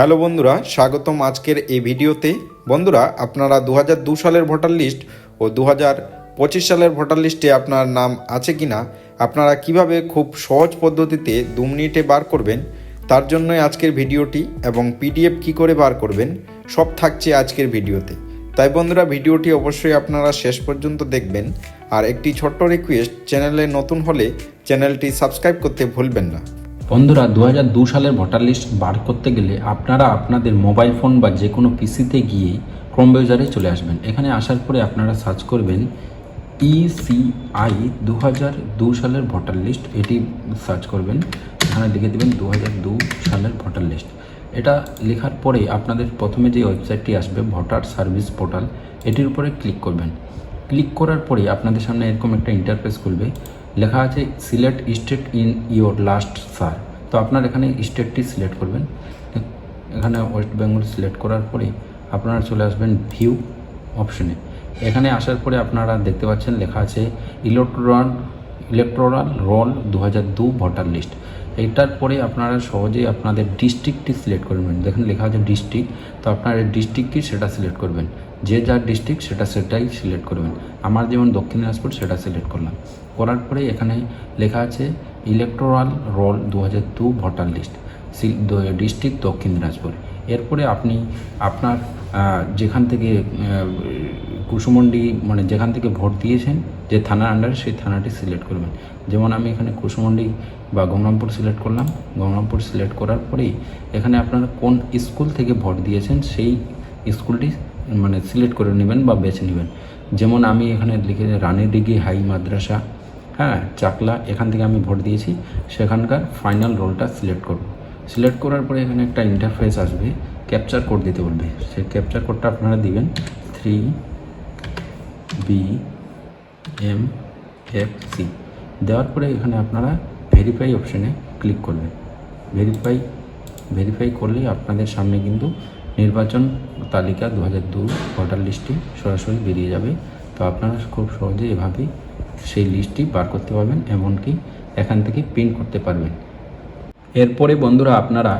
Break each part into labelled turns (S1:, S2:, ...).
S1: Hello বন্ধুরা, স্বাগতম আজকের এই ভিডিওতে। বন্ধুরা, আপনারা দু সালের ভোটার লিস্ট ও দু পঁচিশ সালের ভোটার লিস্টে আপনার নাম আছে কি না আপনারা কীভাবে খুব সহজ পদ্ধতিতে দু মিনিটে বার করবেন, তার জন্যই আজকের ভিডিওটি এবং পিডিএফ কি করে বার করবেন, সব থাকছে আজকের ভিডিওতে। তাই বন্ধুরা, ভিডিওটি অবশ্যই আপনারা শেষ পর্যন্ত দেখবেন, আর একটি ছোট্ট রিকোয়েস্ট চ্যানেলে নতুন হলে চ্যানেলটি সাবস্ক্রাইব করতে ভুলবেন না।
S2: বন্ধুরা দু হাজার দু সালের ভোটার লিস্ট বার করতে গেলে আপনারা আপনাদের মোবাইল ফোন বা যে কোনো পিসিতে গিয়ে ক্রোম ব্রাউজারে চলে আসবেন। এখানে আসার পরে আপনারা সার্চ করবেন ইসিআই দু হাজার দু সালের ভোটার লিস্ট, এটি সার্চ করবেন। এখানে লিখে দেবেন দু হাজার দু সালের ভোটার লিস্ট। এটা লেখার পরে আপনাদের প্রথমে যে ওয়েবসাইটটি আসবে, ভোটার সার্ভিস পোর্টাল, এটির উপরে ক্লিক করবেন। ক্লিক করার পরে আপনাদের সামনে এরকম একটা ইন্টারফেস খুলবে। লেখা আছে, select state in your last SIR তো আপনার এখানে স্টেটটি সিলেক্ট করবেন। এখানে ওয়েস্ট বেঙ্গল সিলেক্ট করার পরে আপনারা চলে আসবেন ভিউ অপশনে। এখানে আসার পরে আপনারা দেখতে পাচ্ছেন লেখা আছে ইলেকট্রন ইলেকট্রাল রোল দু হাজার দু ভোটার লিস্ট। এইটার পরে আপনারা সহজেই আপনাদের ডিস্ট্রিক্টটি সিলেক্ট করবেন দেখেন, লেখা আছে ডিস্ট্রিক্ট, তো আপনার ডিস্ট্রিক্ট কি সেটা সিলেক্ট করবেন। যে যার ডিস্ট্রিক্ট, সেটা সেটাই সিলেক্ট করবেন। আমার যেমন দক্ষিণ দিনাজপুর, সেটা সিলেক্ট করলাম। করার পরে এখানে লেখা আছে ইলেকট্রাল রোল দু হাজার দু ভোটার লিস্ট ডিস্ট্রিক্ট দক্ষিণ দিনাজপুর। এরপরে আপনি আপনার যেখান থেকে কুসুমন্ডি মানে যেখান থেকে ভোট দিয়েছেন, যে থানার আন্ডারে সেই থানাটি সিলেক্ট করবেন। যেমন আমি এখানে কুসুমন্ডি বা গঙ্গামপুর সিলেক্ট করলাম। গঙ্গামপুর সিলেক্ট করার পরেই এখানে আপনারা কোন স্কুল থেকে ভোট দিয়েছেন, সেই স্কুলটি মানে সিলেক্ট করে নেবেন বা বেছে নেবেন। যেমন আমি এখানে লিখে রানীডিগি হাই মাদ্রাসা হ্যাঁ চাকলা এখান থেকে আমি ভোট দিয়েছি, সেখানকার ফাইনাল রোলটা সিলেক্ট করব। সিলেক্ট করার পরে এখানে একটা ইন্টারফেস আসবে ক্যাপচার কোড দিতে বলবে। সেই ক্যাপচার কোডটা আপনারা দিবেন three B M F C দেওয়ার পরে এখানে আপনারা ভেরিফাই অপশানে ক্লিক করবেন। ভেরিফাই ভেরিফাই করলেই আপনাদের সামনে কিন্তু নির্বাচন তালিকা দু হাজার দু ভোটার লিস্টটি সরাসরি বেরিয়ে যাবে। তো আপনারা খুব সহজে এভাবেই সেই লিস্টটি বার করতে পারবেন এমনকি এখান থেকে প্রিন্ট করতে পারবেন। এরপরে বন্ধুরা আপনারা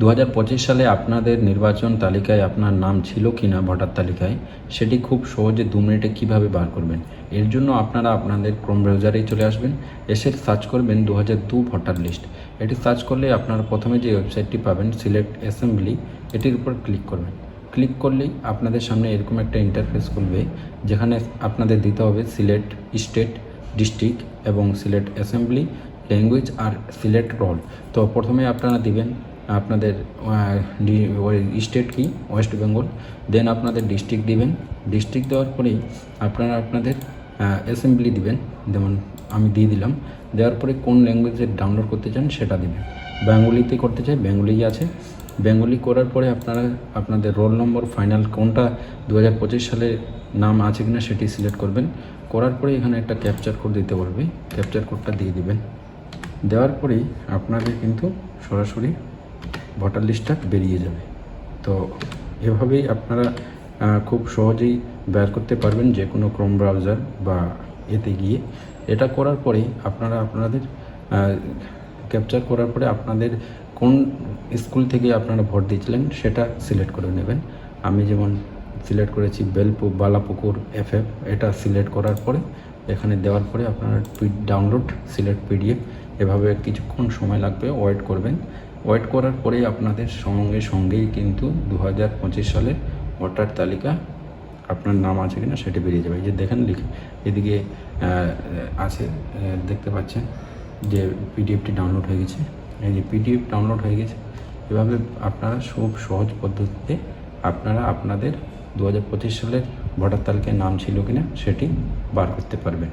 S2: দু হাজার পঁচিশ সালে আপনাদের নির্বাচন তালিকায় আপনার নাম ছিল কি না ভোটার তালিকায়, সেটি খুব সহজে দু মিনিটে কীভাবে বার করবেন? এর জন্য আপনারা আপনাদের ক্রোম ব্রাউজারেই চলে আসবেন, এসে সার্চ করবেন দু দু ভোটার লিস্ট। এটি সার্চ করলে আপনারা প্রথমে যে ওয়েবসাইটটি পাবেন, সিলেক্ট অ্যাসেম্বলি, এটির উপর ক্লিক করবেন। ক্লিক করলেই আপনাদের সামনে এরকম একটা ইন্টারফেস খুলবে, যেখানে আপনাদের দিতে হবে সিলেক্ট স্টেট ডিস্ট্রিক্ট এবং সিলেক্ট অ্যাসেম্বলি ল্যাঙ্গুয়েজ আর সিলেক্ট রোল তো প্রথমে আপনারা দিবেন আপনাদের স্টেট কি? ওয়েস্ট বেঙ্গল দেন আপনাদের ডিস্ট্রিক্ট দিবেন। ডিস্ট্রিক্ট দেওয়ার পরেই আপনারা আপনাদের অ্যাসেম্বলি দিবেন। যেমন আমি দিয়ে দিলাম। দেওয়ার পরে কোন ল্যাঙ্গুয়েজে ডাউনলোড করতে চান সেটা দিবেন। বেঙ্গলিতে করতে চাই বেঙ্গলি আছে। বেঙ্গলি করার পরে আপনারা আপনাদের রোল নম্বর, ফাইনাল কোনটা দু হাজার পঁচিশ সালে নাম আছে কিনা সেটি সিলেক্ট করবেন। করার পরে এখানে একটা ক্যাপচার কোড দিতে বলবে। ক্যাপচার কোডটা দিয়ে দিবেন। দেওয়ার পরেই আপনাদের কিন্তু সরাসরি ভোটার লিস্টটা বেরিয়ে যাবে। তো এভাবেই আপনারা খুব সহজেই বের করতে পারবেন যে কোনো ক্রোম ব্রাউজার বা এতে গিয়ে। এটা করার পরেই আপনারা আপনাদের ক্যাপচার করার পরে আপনাদের কোন স্কুল থেকে আপনারা ভোট দিয়েছিলেন সেটা সিলেক্ট করে নেবেন। আমি যেমন সিলেক্ট করেছি বেলপু, বালাপুকুর এফ এফ এটা সিলেক্ট করার পরে, এখানে দেওয়ার পরে আপনারা ডাউনলোড সিলেক্ট পিডিএফ, এভাবে কিছুক্ষণ সময় লাগবে, ওয়েট করবেন। ওয়েট করার পরে আপনাদের সঙ্গে, সঙ্গেই কিন্তু দু হাজার পঁচিশ সালের ভোটার তালিকা আপনার নাম আছে কিনা সেটা বেরিয়ে যাবে। যে দেখেন, লিখে এদিকে আছে দেখতে পাচ্ছেন যে পিডিএফটি ডাউনলোড হয়ে গেছে। এই যে পিডিএফ ডাউনলোড হয়ে গেছে, এভাবে আপনারা সব সহজ পদ্ধতিতে আপনারা আপনাদের দু হাজার পঁচিশ সালের ভোটার তালিকায় নাম ছিল কিনা সেটি বার করতে পারবেন।